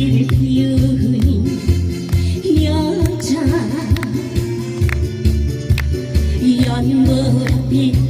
이유니 그 여자. 연못 빛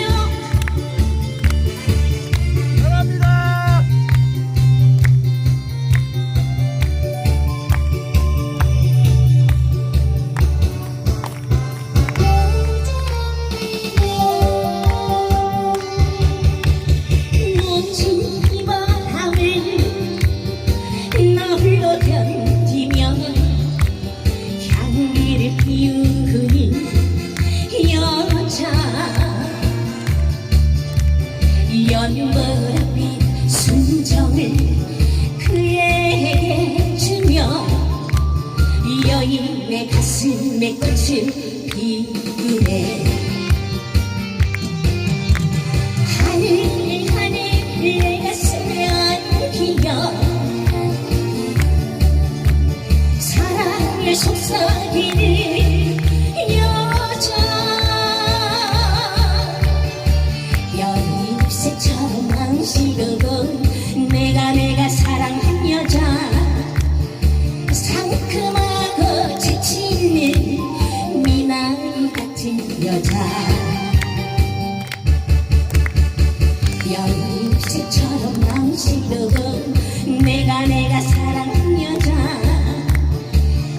꽃을 피우네 하늘 하늘 내 가슴에 안기며 사랑의 속삭이는 여자 연잎새처럼 망치르고 내 내가 사랑한 여자.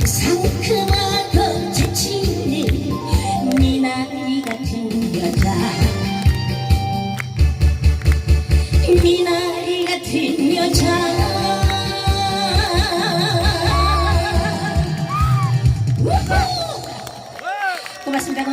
상큼하고 재치있는 미나리 같은 여자. 미나리 같은 여자! 고맙습니다